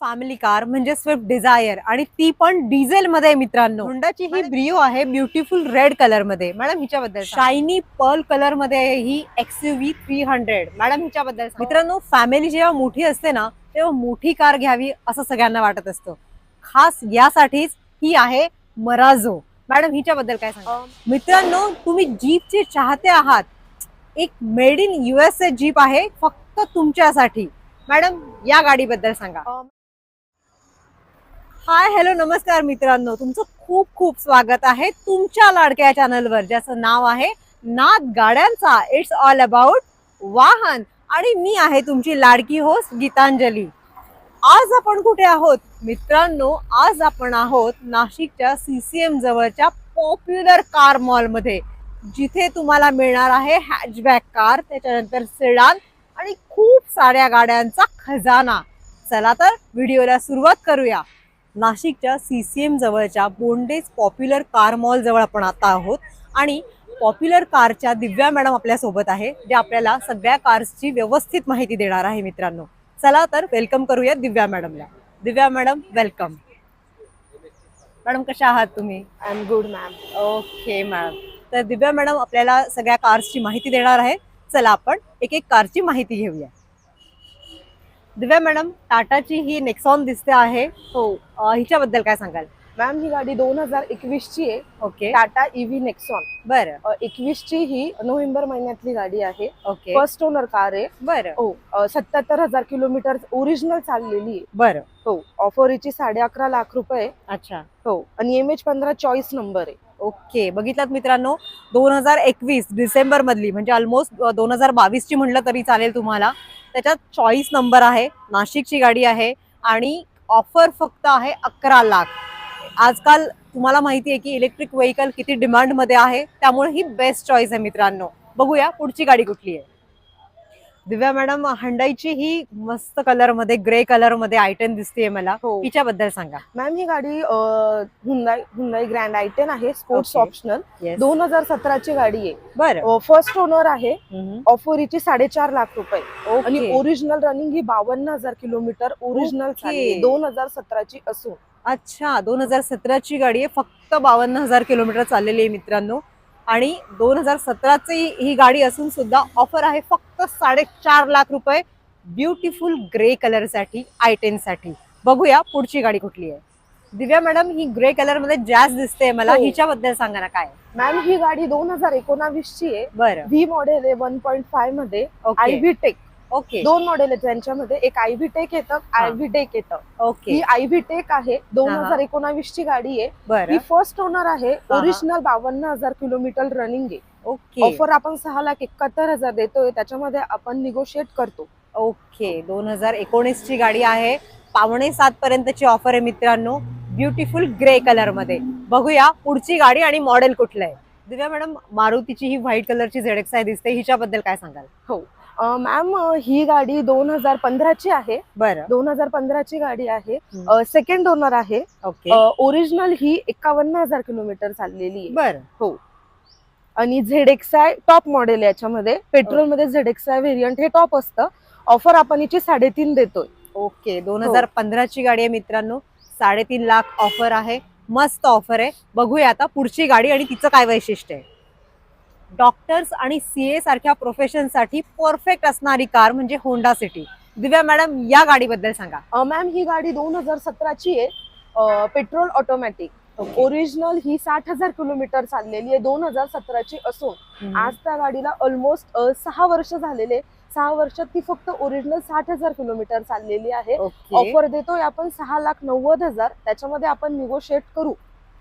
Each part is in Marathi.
फॅमिली कार म्हणजे स्विफ्ट डिझायर आणि ती पण डिझेल मध्ये मित्रांनो. होंडाची ही ब्रिओ आहे ब्युटिफुल रेड कलरमध्ये. मॅडम हिच्याबद्दल शायनी पर्ल कलरमध्ये ही एक्सयूव्ही थ्री हंड्रेड मॅडम हिच्याबद्दल. मित्रांनो फॅमिली जेव्हा मोठी असते ना तेव्हा मोठी कार घ्यावी असं सगळ्यांना वाटत असतं. खास यासाठीच ही आहे मराझो मॅडम हिच्याबद्दल काय सांगा? मित्रांनो तुम्ही जीपचे चाहते आहात. एक मेड इन युएसए जीप आहे फक्त तुमच्यासाठी. मॅडम या गाडीबद्दल सांगा. हाय हॅलो नमस्कार मित्रांनो. तुमचं खूप खूप स्वागत आहे तुमच्या लाडक्या चॅनलवर ज्याचं नाव आहे नाद गाड्यांचा. इट्स ऑल अबाउट वाहन. आणि मी आहे तुमची लाडकी होस्ट गीतांजली. आज आपण कुठे आहोत? मित्रांनो आज आपण आहोत नाशिकच्या सी सी एम जवळच्या पॉप्युलर कार मॉलमध्ये जिथे तुम्हाला मिळणार आहे हॅचबॅक कार त्याच्यानंतर सेडान आणि खूप साऱ्या गाड्यांचा खजाना. चला तर व्हिडिओला सुरुवात करूया. नाशिकच्या सी सी एम जवळच्या बोंडेज पॉप्युलर कार मॉल जवळ आपण आता आहोत. आणि पॉप्युलर कारच्या दिव्या मॅडम आपल्यासोबत आहे जे आपल्याला सगळ्या कार्सची व्यवस्थित माहिती देणार आहे मित्रांनो. चला तर वेलकम करूया दिव्या मॅडमला. दिव्या मॅडम वेलकम मॅडम कशा आहात तुम्ही? I am good ma'am okay madam तर दिव्या मॅडम आपल्याला सगळ्या कार्सची माहिती देणार आहे चला आपण एक एक कारची माहिती घेऊया दिव्या मॅडम टाटाची ही नेक्सॉन दिसते आहे. हो हिच्याबद्दल काय सांगाल? मॅम ही गाडी दोन हजार एकवीस ची आहे. ओके. टाटा इव्ही नेक्सॉन बरं. एकवीस ची ही नोव्हेंबर महिन्यातली गाडी आहे. ओके. फर्स्ट ओनर कार आहे. बरं. हो सत्याहत्तर हजार किलोमीटर ओरिजिनल चाललेली आहे. बरं. हो ऑफरची साडे अकरा लाख रुपये. अच्छा. हो आणि एम एच पंधरा चॉईस नंबर आहे. ओके. बघितलात मित्रांनो दोन हजार एकवीस डिसेंबर मधली म्हणजे ऑलमोस्ट दोन हजार बावीस ची म्हणलं तरी चालेल तुम्हाला. त्याच्यात चॉईस नंबर आहे नाशिकची गाडी आहे आणि ऑफर फक्त आहे अकरा लाख. आजकाल तुम्हाला माहिती आहे की इलेक्ट्रिक व्हेकल किती डिमांडमध्ये आहे त्यामुळे ही बेस्ट चॉईस आहे मित्रांनो. बघूया पुढची गाडी कुठली आहे. दिव्या मॅडम हंडाईची ही मस्त कलरमध्ये ग्रे कलरमध्ये आयटन दिसते मला. हो. हिच्याबद्दल सांगा. मॅम ही गाडी हुंदाई हुंदाई ग्रँड आयटेन आहे स्पोर्ट्स Okay. ऑप्शनल. Yes. दोन हजार सतराची गाडी आहे. बरं. फर्स्ट ओनर आहे. हम्म. ऑफरची साडेचार लाख रुपये. आणि. ओरिजिनल रनिंग ही बावन्न हजार किलोमीटर ओरिजिनल दोन हजार सतराची असून. अच्छा दोन हजार सतराची गाडी आहे. फक्त बावन्न हजार किलोमीटर चाललेली आहे मित्रांनो. आणि दोन हजार सतराची ही गाडी असून सुद्धा ऑफर आहे फक्त साडेचार लाख रुपये ब्युटिफुल ग्रे कलरसाठी आय टेन साठी. बघूया पुढची गाडी कुठली आहे. दिव्या मॅडम ही ग्रे कलरमध्ये जॅज दिसते मला. हो. हिच्याबद्दल सांगा ना काय मॅम ही गाडी दोन हजार एकोणावीस ची आहे. बरं. व्ही मॉडेल आहे वन पॉईंट फायमध्ये. आय व्ही टेक ओके दोन मॉडेल आहेत त्यांच्यामध्ये एक आय व्ही टेक येतं आय व्ही टेक येतं. ओके ही आय व्ही टेक आहे दोन हा, हा. हजार एकोणावीस ची गाडी आहे. ही बरं फर्स्ट ओनर आहे हा. ओरिजिनल बावन्न हजार किलोमीटर रनिंग आहे. ओके ऑफर आपण सहा लाख एकाहत्तर हजार देतोय त्याच्यामध्ये आपण निगोशिएट करतो. ओके दोन हजार एकोणीस ची गाडी आहे. पावणे सात पर्यंतची ऑफर आहे मित्रांनो. ब्युटिफुल ग्रे कलरमध्ये. बघूया पुढची गाडी आणि मॉडेल कुठलं आहे. दिव्या मॅडम मारुतीची ही व्हाईट कलरची झेड एक्स आय दिसते. हिच्याबद्दल काय सांगाल? मॅम ही गाडी दोन हजार पंधराची आहे. बरं. दोन हजार पंधराची गाडी आहे. सेकंड ओनर आहे. ओके. ओरिजिनल ही एकावन्न हजार किलोमीटर चाललेली आहे. बरं. आणि Z X I top model याच्यामध्ये. पेट्रोलमध्ये झेड एक्स आय व्हेरियंट हे टॉप असतं. ऑफर आपण हिची साडेतीन देतोय. ओके. दोन हजार पंधराची गाडी आहे मित्रांनो. साडेतीन लाख ऑफर आहे. मस्त ऑफर आहे. बघूया आता पुढची गाडी आणि तिचं काय वैशिष्ट्य आहे. डॉक्टर्स आणि सीए सारख्या प्रोफेशनसाठी परफेक्ट असणारी कार म्हणजे होंडा सिटी दिव्या मॅडम या गाडीबद्दल सांगा. मॅम ही गाडी दोन हजार सतराची आहे. पेट्रोल ऑटोमॅटिक ओरिजिनल ही साठ हजार किलोमीटर चाललेली आहे दोन हजार सतराची असून. आज त्या गाडीला ऑलमोस्ट सहा वर्ष झालेले सहा वर्षात ती फक्त ओरिजिनल साठ हजार किलोमीटर चाललेली आहे. ऑफर देतोय आपण सहा लाख नव्वद हजार. त्याच्यामध्ये आपण निगोशिएट करू.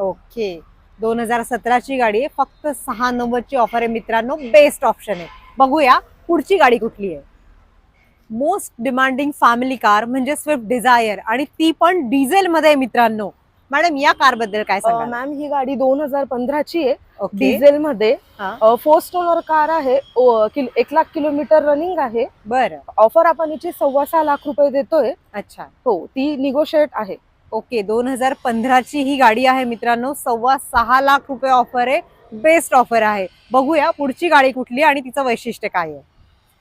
ओके दोन हजार सतराची गाडी आहे. फक्त सहा नव्वदची ऑफर आहे मित्रांनो. बेस्ट ऑप्शन आहे. बघूया पुढची गाडी कुठली आहे. मोस्ट डिमांडिंग फॅमिली कार म्हणजे स्विफ्ट डिझायर आणि ती पण डिझेल मध्ये आहे मित्रांनो. मॅडम या कारबद्दल काय सांगा मॅम ही गाडी दोन हजार पंधराची आहे. डिझेल मध्ये हा. फर्स्ट ओनर कार आहे. ओ, किल- एक लाख किलोमीटर रनिंग आहे. बरं. ऑफर आपण हिची सव्वा सहा लाख रुपये देतोय. अच्छा. हो ती निगोशिएट आहे. ओके दोन हजार पंधराची ही गाडी आहे मित्रांनो. सव्वा सहा लाख रुपये ऑफर आहे. बेस्ट ऑफर आहे. बघूया पुढची गाडी कुठली आणि तिचं वैशिष्ट्य काय आहे.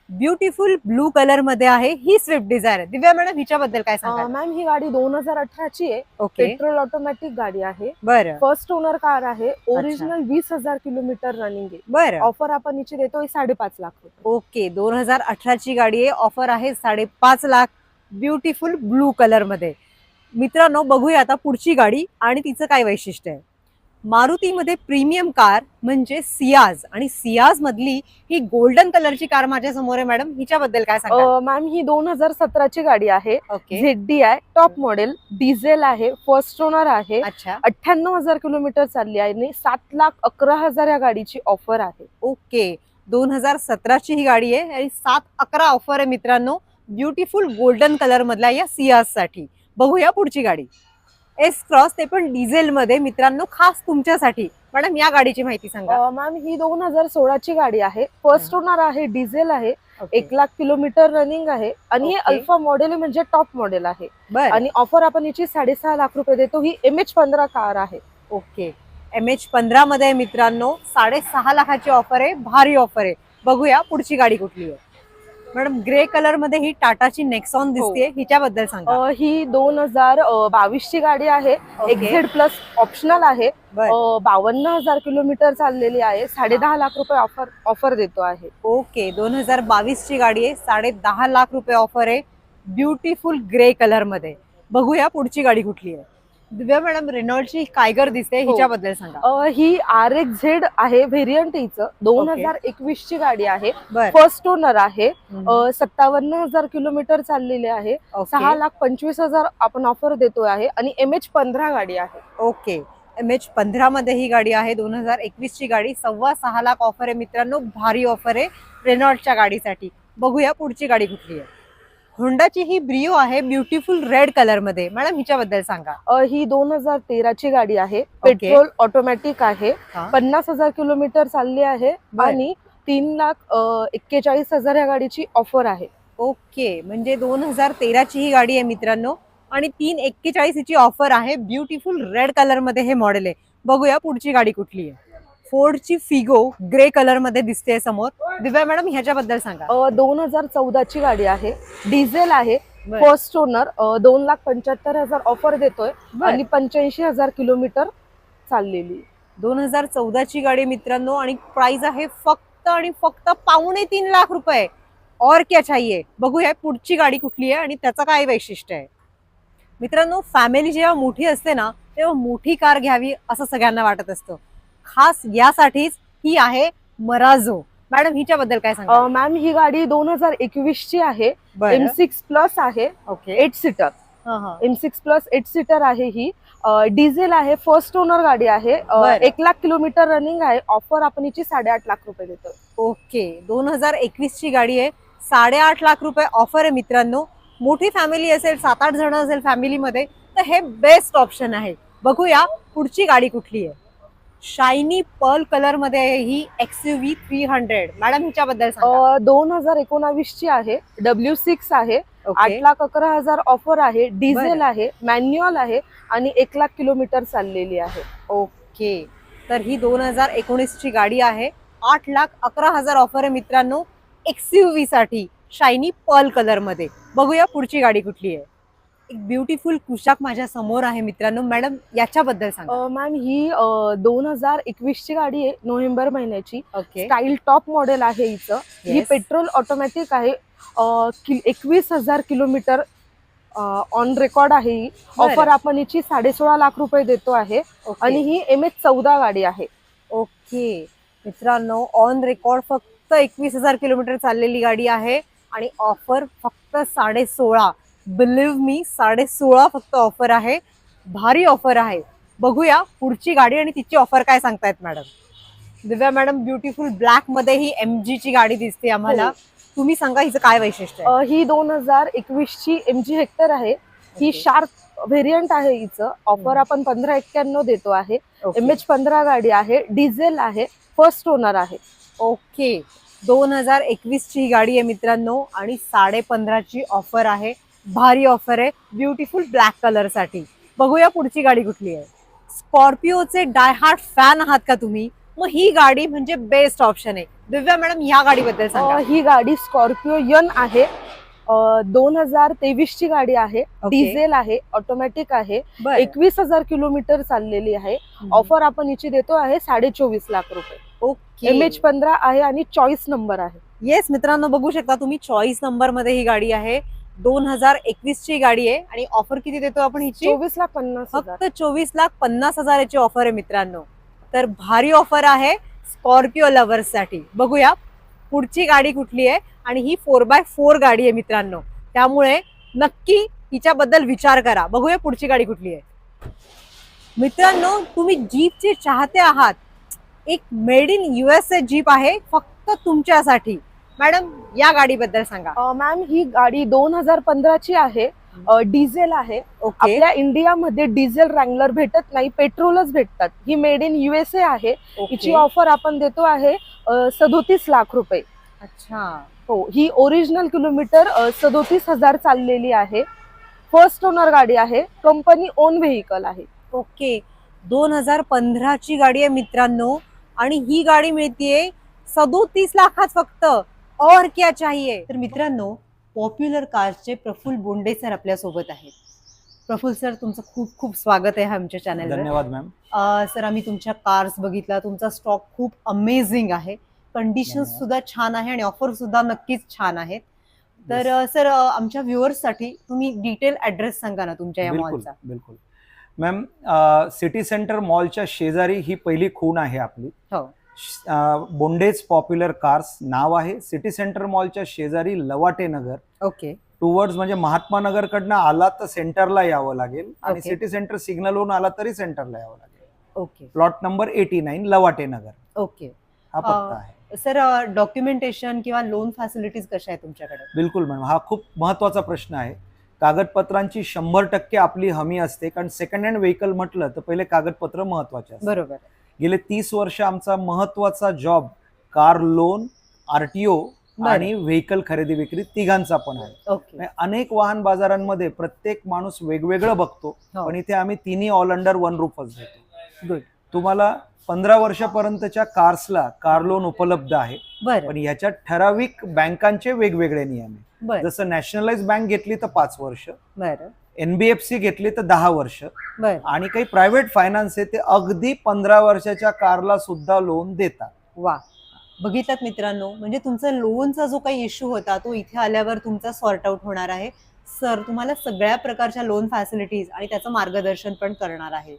ब्युटिफुल ब्लू कलरमध्ये आहे. ही स्विफ्ट डिझायर आहे. दिव्या मॅडम हिच्याबद्दल काय सांगा मॅम ही गाडी दोन हजार अठराची आहे. ओके. पेट्रोल ऑटोमॅटिक गाडी आहे. बरं. फर्स्ट ओनर कार आहे. ओरिजिनल वीस हजार किलोमीटर रनिंग आहे. बरं. ऑफर आपण हिची देतोय साडेपाच लाख रुपये. ओके दोन हजार अठराची गाडी आहे. ऑफर आहे साडेपाच लाख. ब्युटिफुल ब्लू कलरमध्ये. मित्रांनो बघूया आता पुढची गाडी आणि तिचं काय वैशिष्ट्य आहे. मारुतीमध्ये प्रीमियम कार म्हणजे सियाज आणि सियाज मधली ही गोल्डन कलरची कार माझ्यासमोर आहे मॅडम. हिच्याबद्दल काय सांगा मॅम ही दोन हजार सतराची गाडी आहे. ओके. झेड डी आहे टॉप मॉडेल डिझेल आहे फर्स्ट ओनर आहे. अच्छा. अठ्ठ्याण्णव हजार किलोमीटर चालली आहे आणि सात लाख अकरा हजार या गाडीची ऑफर आहे. ओके. दोन हजार सतराची ही गाडी आहे आणि सात अकरा ऑफर आहे मित्रांनो. ब्युटिफुल गोल्डन कलर मधल्या या सियाजसाठी बघूया पुढची गाडी. एस क्रॉस ते पण डिझेल मध्ये मित्रांनो खास तुमच्यासाठी. मॅडम या गाडीची माहिती सांगा. मॅम ही दोन हजार सोळाची गाडी आहे. फर्स्ट ओनर आहे डिझेल आहे. एक लाख किलोमीटर रनिंग आहे. आणि हे. अल्फा मॉडेल म्हणजे टॉप मॉडेल आहे. बर. आणि ऑफर आपण याची साडेसहा लाख रुपये देतो. ही एम एच पंधरा कार आहे. ओके एम एच पंधरा मध्ये मित्रांनो साडेसहा लाखाची ऑफर आहे. भारी ऑफर आहे. बघूया पुढची गाडी कुठली आहे. मॅडम ग्रे कलरमध्ये ही टाटाची नेक्सॉन दिसते हिच्याबद्दल सांगा. अं, ही दोन हजार बावीस ची गाडी आहे. ओके. एक्झेड प्लस ऑप्शनल आहे. बर. बावन्न हजार किलोमीटर चाललेली आहे. साडे दहा लाख रुपये ऑफर ऑफर देतो आहे. ओके. दोन हजार बावीस ची गाडी आहे. साडे दहा लाख रुपये ऑफर आहे. ब्युटिफुल ग्रे कलरमध्ये. बघूया पुढची गाडी कुठली आहे. दिव्या मॅडम रेनॉल्डची कायगर दिसते हो. हिच्याबद्दल सांगा. अं, ही आर एक्स झेड आहे व्हेरियंट हिचं. दोन ओके. हजार एकवीस ची गाडी आहे. बर. फर्स्ट ओनर आहे. अं, सत्तावन्न हजार किलोमीटर चाललेली आहे. सहा लाख पंचवीस हजार आपण ऑफर देतोय आहे. आणि एम एच पंधरा गाडी आहे. ओके. एम एच पंधरा मध्ये ही गाडी आहे. दोन हजार एकवीस ची गाडी. सव्वा सहा लाख ऑफर आहे मित्रांनो. भारी ऑफर आहे रेनॉल्डच्या गाडीसाठी. बघूया पुढची गाडी कुठली आहे. होंडाची ही ब्रिओ आहे ब्युटिफुल रेड कलरमध्ये मॅडम हिच्याबद्दल सांगा. अं, ही दोन हजार तेराची गाडी आहे. पेट्रोल ऑटोमॅटिक आहे. हा. पन्नास हजार किलोमीटर चालली आहे बर. आणि तीन लाख अं, एक्केचाळीस हजार या गाडीची ऑफर आहे. ओके. म्हणजे दोन हजार तेराची ही गाडी आहे मित्रांनो. आणि तीन एक्केचाळीस हिची ऑफर आहे. ब्युटिफुल रेड कलरमध्ये हे मॉडेल आहे. बघूया पुढची गाडी कुठली आहे. फोर्डची फिगो ग्रे कलरमध्ये दिसते समोर. दिव्या मॅडम ह्याच्याबद्दल सांगा. दोन हजार चौदाची गाडी आहे. डिझेल आहे. फर्स्ट ओनर दोन लाख पंच्याहत्तर हजार ऑफर देतोय. आणि पंच्याऐंशी हजार किलोमीटर चाललेली. दोन हजार चौदाची गाडी मित्रांनो आणि प्राइस आहे फक्त आणि फक्त पावणे तीन लाख रुपये. और क्या चाहिए? बघूया पुढची गाडी कुठली आहे आणि त्याचं काय वैशिष्ट्य आहे. मित्रांनो फॅमिली जेव्हा मोठी असते ना तेव्हा मोठी कार घ्यावी असं सगळ्यांना वाटत असतं. खास यासाठीच ही आहे मराझो मॅडम हिच्याबद्दल काय सांगा मॅम ही गाडी दोन हजार एकवीस ची आहे एम सिक्स प्लस आहे. Okay. Eight seater M six plus eight seater आहे ही. डिझेल आहे फर्स्ट ओनर गाडी आहे. एक लाख किलोमीटर रनिंग आहे. ऑफर आपण हिची साडेआठ लाख रुपये देतो. ओके. दोन हजार एकवीस ची गाडी आहे. साडेआठ लाख रुपये ऑफर आहे मित्रांनो. मोठी फॅमिली असेल सात आठ जण असेल फॅमिलीमध्ये तर हे बेस्ट ऑप्शन आहे. बघूया पुढची गाडी कुठली आहे. शायनी पर्ल कलरमध्ये ही X V three hundred madam हिच्याबद्दल दोन हजार एकोणावीस ची आहे. डब्ल्यू सिक्स आहे. आठ लाख अकरा हजार ऑफर आहे. डिझेल. आहे. मॅन्युअल आहे. आणि एक लाख किलोमीटर चाललेली आहे. ओके तर ही दोन हजार एकोणीस ची गाडी आहे. आठ लाख अकरा हजार ऑफर आहे मित्रांनो. एक्स यू व्ही साठी शायनी पर्ल कलरमध्ये. बघूया पुढची गाडी कुठली आहे. एक ब्युटिफुल कुशाक माझ्यासमोर आहे मित्रांनो. मॅडम याच्याबद्दल सांगा. मॅम ही दोन हजार एकवीस ची गाडी आहे नोव्हेंबर महिन्याची. ओके. स्टाईल टॉप मॉडेल आहे हिचं. ही Yes. पेट्रोल ऑटोमॅटिक आहे. एकवीस हजार किलोमीटर ऑन रेकॉर्ड आहे ही. बरं. ऑफर आपण हिची साडे सोळा लाख रुपये देतो आहे. आणि आणि ही एम एच चौदा गाडी आहे. ओके. मित्रांनो ऑन रेकॉर्ड फक्त एकवीस हजार किलोमीटर चाललेली गाडी आहे. आणि ऑफर फक्त साडे सोळा बिलीव्ह मी साडे सोळा फक्त ऑफर आहे. भारी ऑफर आहे. बघूया पुढची गाडी आणि तिची ऑफर काय सांगतायत मॅडम दिव्या मॅडम ब्युटिफुल ब्लॅकमध्ये ही एम ची गाडी दिसते आम्हाला. हो. तुम्ही सांगा हिचं काय वैशिष्ट्य आहे? अ, ही दोन हजार एकवीस ची एम जी हेक्टर आहे. ही. शार्प व्हेरियंट आहे हिचं. ऑफर हम्म. आपण पंधरा एक्क्याण्णव देतो आहे. एम एच पंधरा गाडी आहे. डिझेल आहे. फर्स्ट ओनर आहे. ओके दोन हजार एकवीस ची गाडी आहे मित्रांनो आणि साडे पंधराची ऑफर आहे. भारी ऑफर आहे. ब्युटिफुल ब्लॅक कलरसाठी. बघूया पुढची गाडी कुठली आहे. स्कॉर्पिओचे डाय हार्ट फॅन आहात का तुम्ही? मग ही गाडी म्हणजे बेस्ट ऑप्शन आहे. दिव्या मॅडम ह्या गाडीबद्दल सांगा. ही गाडी स्कॉर्पिओ यन आहे. दोन हजार तेवीस ची गाडी आहे. डिझेल आहे. ऑटोमॅटिक आहे. एकवीस हजार किलोमीटर चाललेली आहे. ऑफर आपण हिची देतो आहे साडे चोवीस लाख रुपये. ओके एम एच पंधरा आहे आणि चॉईस नंबर आहे. येस मित्रांनो बघू शकता तुम्ही चॉईस नंबरमध्ये ही गाडी आहे. दोन हजार एकवीस ची गाडी आहे आणि ऑफर किती देतो आपण हिची? चोवीस लाख पन्नास फक्त चोवीस लाख पन्नास हजाराची ऑफर आहे मित्रांनो. तर भारी ऑफर आहे स्कॉर्पिओ लव्हर्ससाठी बघूया पुढची गाडी कुठली आहे आणि ही फोर बाय फोर गाडी आहे मित्रांनो. त्यामुळे नक्की हिच्याबद्दल विचार करा. बघूया पुढची गाडी कुठली आहे. मित्रांनो तुम्ही जीपचे चाहते आहात. एक मेड इन युएसए जीप आहे फक्त तुमच्यासाठी. मॅडम या गाडीबद्दल सांगा. मॅम ही गाडी दोन हजार पंधराची आहे. डिझेल आहे. ओके. आपल्या इंडियामध्ये डिझेल रँगलर भेटत नाही पेट्रोलच भेटतात. ही मेड इन युएसए आहे. हिची ऑफर आपण देतो आहे सदोतीस लाख रुपये. अच्छा. हो ही ओरिजिनल किलोमीटर सदोतीस हजार चाललेली आहे. फर्स्ट ओनर गाडी आहे. कंपनी ओन व्हेकल आहे. ओके. दोन हजार पंधराची गाडी आहे मित्रांनो. आणि ही गाडी मिळतीये सदोतीस लाखात फक्त. और क्या चाहिए? तर मित्रांनो पॉप्युलर कार्सचे प्रफुल्ल बोंडे सर आपल्यासोबत आहेत. प्रफुल्ल सर तुमचं खूप खूप स्वागत आहे आमच्या चॅनलवर धन्यवाद मॅम सर आम्ही तुमच्या कार्स बघितला तुमचा स्टॉक खूप अमेझिंग आहे. कंडिशन धन्यवाद. सुद्धा छान आहे आणि ऑफर सुद्धा नक्कीच छान आहेत. तर सर आमच्या व्ह्युअर्ससाठी तुम्ही डिटेल ऍड्रेस सांगा ना तुमच्या या बिलकुल मॉलचा बिलकुल. मॅम सिटी सेंटर मॉलच्या शेजारी ही पहिली खूण आहे आपली. हो. बोंडेज पॉप्युलर कार्स नाव आहे. सिटी सेंटर मॉलच्या शेजारी लवाटे नगर. ओके. टुवर्ड्स म्हणजे महात्मा नगर कडनं आला तर सेंटरला यावं लागेल आणि. सिटी सेंटर सिग्नलवरून आला तरी सेंटरला यावं लागेल. Okay. Plot number eighty nine Lavate Nagar. Okay. हा पत्ता आहे. सर डॉक्युमेंटेशन किंवा लोन फॅसिलिटीज कशा आहे तुमच्याकडे? बिलकुल मॅडम. हा खूप महत्त्वाचा प्रश्न आहे. कागदपत्रांची शंभर टक्के आपली हमी असते. कारण सेकंड हँड व्हेकल म्हटलं तर पहिले कागदपत्र महत्त्वाचे असतात बरोबर. गेले तीस वर्ष आमचा महत्त्वाचा जॉब कार लोन आरटीओ. आणि व्हेकल खरेदी विक्री तिघांचा पण आहे. म्हणजे अनेक वाहन बाजारांमध्ये प्रत्येक माणूस वेगवेगळं बघतो हो. पण इथे आम्ही तिन्ही ऑल अंडर वन रूफच देतो तुम्हाला पंधरा वर्षापर्यंतच्या कार्सला कार लोन उपलब्ध आहे पण याच्यात ठराविक बँकांचे वेगवेगळे नियम आहे जसं नॅशनलाइज बँक घेतली तर पाच वर्ष. एनबीएफसी घेतली तर दहा वर्ष. बरं. आणि काही प्रायव्हेट फायनान्स आहे ते अगदी पंधरा वर्षाच्या कारला सुद्धा लोन देतात. वा. बघितलात मित्रांनो म्हणजे तुमचा लोनचा जो काही इश्यू होता तो इथे आल्यावर तुमचा सॉर्ट आउट होणार आहे. सर तुम्हाला सगळ्या प्रकारच्या लोन फॅसिलिटीज आणि त्याचं मार्गदर्शन पण करणार आहे.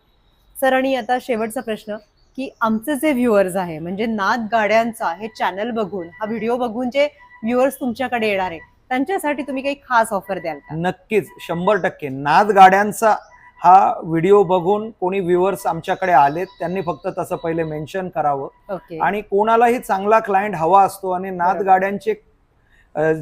सर आणि आता शेवटचा प्रश्न की आमचे जे व्ह्युअर्स आहे म्हणजे नाद गाड्यांचा हे चॅनल बघून हा व्हिडिओ बघून जे व्ह्युअर्स तुमच्याकडे येणार आहे त्यांच्यासाठी तुम्ही काही खास ऑफर द्याल का? नक्कीच शंभर टक्के. नाद गाड्यांचा हा व्हिडिओ बघून कोणी व्ह्युअर्स आमच्याकडे आलेत त्यांनी फक्त तसं पहिले मेन्शन करावं. आणि कोणालाही चांगला क्लायंट हवा असतो आणि नाद. गाड्यांचे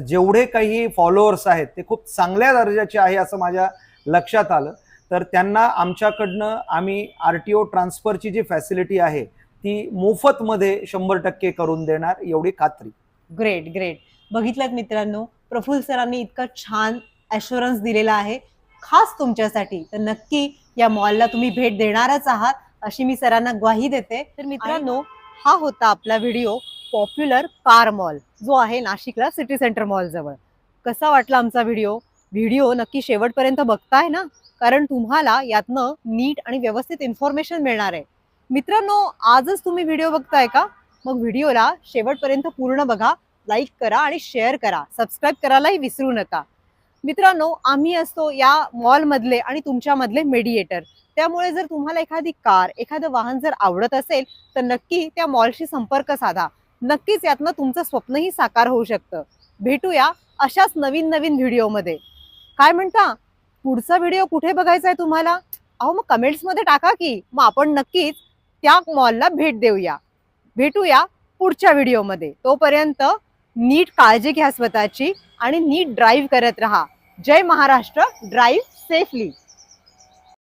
जेवढे काही फॉलोअर्स आहेत ते खूप चांगल्या दर्जाचे आहे असं माझ्या लक्षात आलं. तर त्यांना आमच्याकडनं आम्ही आर टी ओ ट्रान्सफरची जी फॅसिलिटी आहे ती मोफतमध्ये शंभर टक्के करून देणार एवढी खात्री. ग्रेट ग्रेट बघितलात मित्रांनो प्रफुल्ल सरांनी इतका छान ॲश्युरन्स दिलेला आहे. खास तुमच्यासाठी. तर नक्की या मॉलला तुम्ही भेट देणारच आहात अशी मी सरांना ग्वाही देते. तर मित्रांनो हा होता आपला व्हिडिओ पॉप्युलर कार मॉल जो आहे नाशिकला सिटी सेंटर मॉल जवळ. कसा वाटला आमचा व्हिडिओ व्हिडिओ नक्की शेवटपर्यंत बघताय ना? कारण तुम्हाला यातनं नीट आणि व्यवस्थित इन्फॉर्मेशन मिळणार आहे. मित्रांनो आजच तुम्ही व्हिडिओ बघताय का? मग व्हिडिओला शेवटपर्यंत पूर्ण बघा. लाईक करा आणि शेअर करा. सबस्क्राईब करायलाही विसरू नका. मित्रांनो आम्ही असतो या मॉलमधले आणि तुमच्यामधले मेडिएटर त्यामुळे जर तुम्हाला एखादी कार एखादं वाहन जर आवडत असेल तर नक्की त्या मॉलशी संपर्क साधा. नक्कीच यातनं तुमचं स्वप्नही साकार होऊ शकतं. भेटूया अशाच नवीन नवीन व्हिडिओमध्ये. काय म्हणता? पुढचा व्हिडिओ कुठे बघायचा आहे तुम्हाला? अहो मग कमेंट्समध्ये टाका की. मग आपण नक्कीच त्या मॉलला भेट देऊया. भेटूया पुढच्या व्हिडिओमध्ये. तोपर्यंत नीट काळजी घ्या स्वतःची आणि नीट ड्राईव्ह करत राहा. जय महाराष्ट्र ड्राईव्ह सेफली.